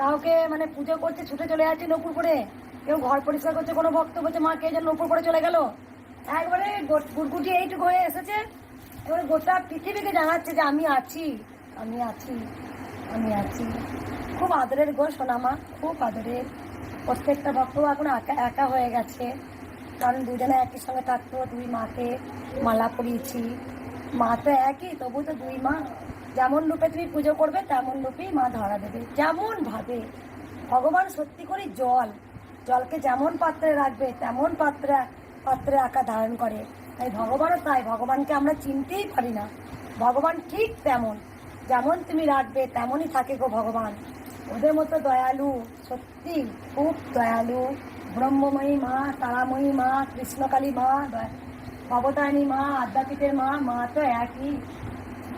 কাউকে মানে পুজো করছে ছুটে চলে যাচ্ছে নপুর করে, কেউ ঘর পরিষ্কার করছে, কোনো ভক্ত বলছে, মা, কে যেন নপুর করে চলে গেল? একবারে গুটগুটি এইটুকু হয়ে এসেছে। এবারে গোটা পৃথিবীকে জানাচ্ছে যে, আমি আছি আমি আছি আমি আছি। খুব আদরের গো, সোনামা, খুব আদরের। প্রত্যেকটা ভক্ত এখন একা একা হয়ে গেছে। কারণ দুজনে একই সঙ্গে থাকতো, দুই মাকে মালা পরিয়েছি। মা তো একই, তবু তো দুই মা। যেমন রূপে তুমি পুজো করবে, তেমন রূপেই মা ধরা দেবে। যেমন ভাবে। ভগবান সত্যি করে জল, জলকে যেমন পাত্রে রাখবে, তেমন পাত্রে পাত্রে আকার ধারণ করে। তাই ভগবানও তাই, ভগবানকে আমরা চিনতেই পারি না। ভগবান ঠিক তেমন। যেমন তুমি রাখবে, তেমনই থাকে গো ভগবান। ওদের মতো দয়ালু, সত্যি খুব দয়ালু। ব্রহ্মময়ী মা, তারাময়ী মা, কৃষ্ণকালী মা, দয়া- মা আদ্যাপীঠের মা মা তো একই।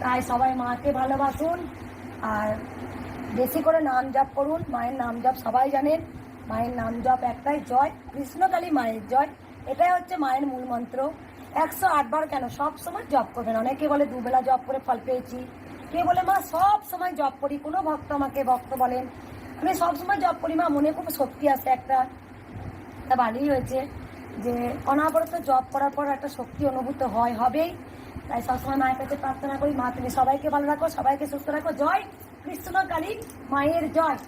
তাই সবাই মাকে ভালোবাসুন। আর বেশি করে নাম জপ করুন, মায়ের নাম জপ সবাই জানেন। মায়ের নাম জপ একটাই, জয় কৃষ্ণকালী মায়ের জয়। এটাই হচ্ছে মায়ের মূল মন্ত্র। একশো আটবার কেন? সব সময় জপ করবেন। অনেকে বলে দুবেলা জপ করে ফল পেয়েছি। কে বলে, মা, সব সময় জপ করি। কোনো ভক্ত আমাকে, ভক্ত বলেন। আমি সব সময় জপ করি, মা, মনে খুব শক্তি আছে একটা। তা ভালোই হয়েছে যে অনাবরত জব করার পর একটা শক্তি অনুভূত হয়, হবেই। তাই সবসময় মায়ের কাছে প্রার্থনা করি, মা তুমি সবাইকে ভালো রাখো, সবাইকে সুস্থ রাখো। জয় কৃষ্ণ কালী মায়ের জয়।